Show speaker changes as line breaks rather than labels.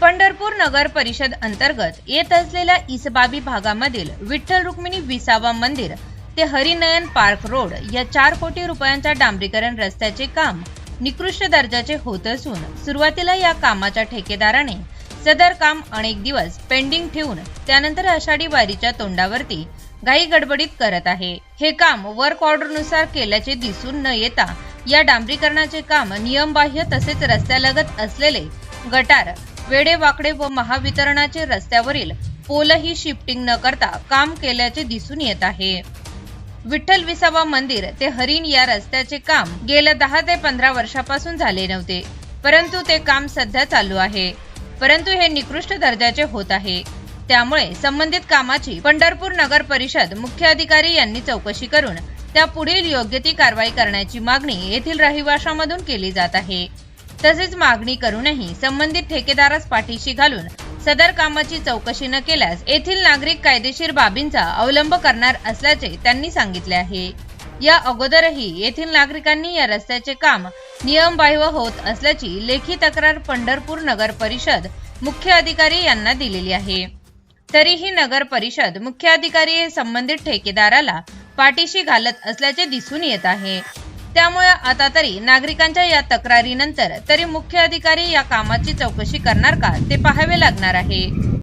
पंढरपूर नगर परिषद अंतर्गत येत असलेल्या इसबाबी भागामधील विठ्ठल रुक्मिणी विसावा मंदिर ते हरिनयन पार्क रोड या चार कोटी रुपयांच्या डांबरीकरण रस्त्याचे काम निकृष्ट दर्जाचे होत असून सुरुवातीला या कामाच्या ठेकेदाराने सदर काम अनेक दिवस पेंडिंग ठेवून त्यानंतर आषाढी वारीच्या तोंडावरती घाई गडबडीत करत आहे. हे काम वर्क ऑर्डरनुसार केल्याचे दिसून न येता या डांबरीकरणाचे काम नियमबाह्य तसेच रस्त्यालगत असलेले गटार वेडेवाकडे व महावितरणाचे रस्त्यावरील पोलही शिफ्टिंग न करता काम केल्याचे दिसून येत आहे. विठ्ठल विसावा मंदिर ते हरिण या रस्त्याचे काम गेल्या दहा ते पंधरा वर्षापासून झाले नव्हते परंतु ते काम सध्या चालू आहे. परंतु हे निकृष्ट दर्जाचे होत आहे. त्यामुळे संबंधित कामाची पंढरपूर नगर परिषद मुख्य अधिकारी यांनी चौकशी करून त्या पुढील योग्य ती कारवाई करण्याची मागणी येथील रहिवाशामधून केली जात आहे. तसेच मागणी करूनही संबंधित ठेकेदारास पाठीशी घालून सदर कामाची चौकशी न केल्यास येथील नागरिक कायदेशीर बाबींचा अवलंब करणार असल्याचे त्यांनी सांगितले आहे. या अगोदरही येथील नागरिकांनी या रस्त्याचे काम नियमबाह्य होत असल्याची लेखी तक्रार पंढरपूर नगर परिषद मुख्य अधिकारी यांना दिलेली आहे. तरीही नगर परिषद मुख्य अधिकारी संबंधित ठेकेदाराला पाठीशी घालत असल्याचे दिसून येत आहे. त्यामुळे आता तरी नागरिकांच्या या तक्रारीनंतर तरी मुख्य अधिकारी या कामाची चौकशी करणार का ते पाहावे लागणार आहे.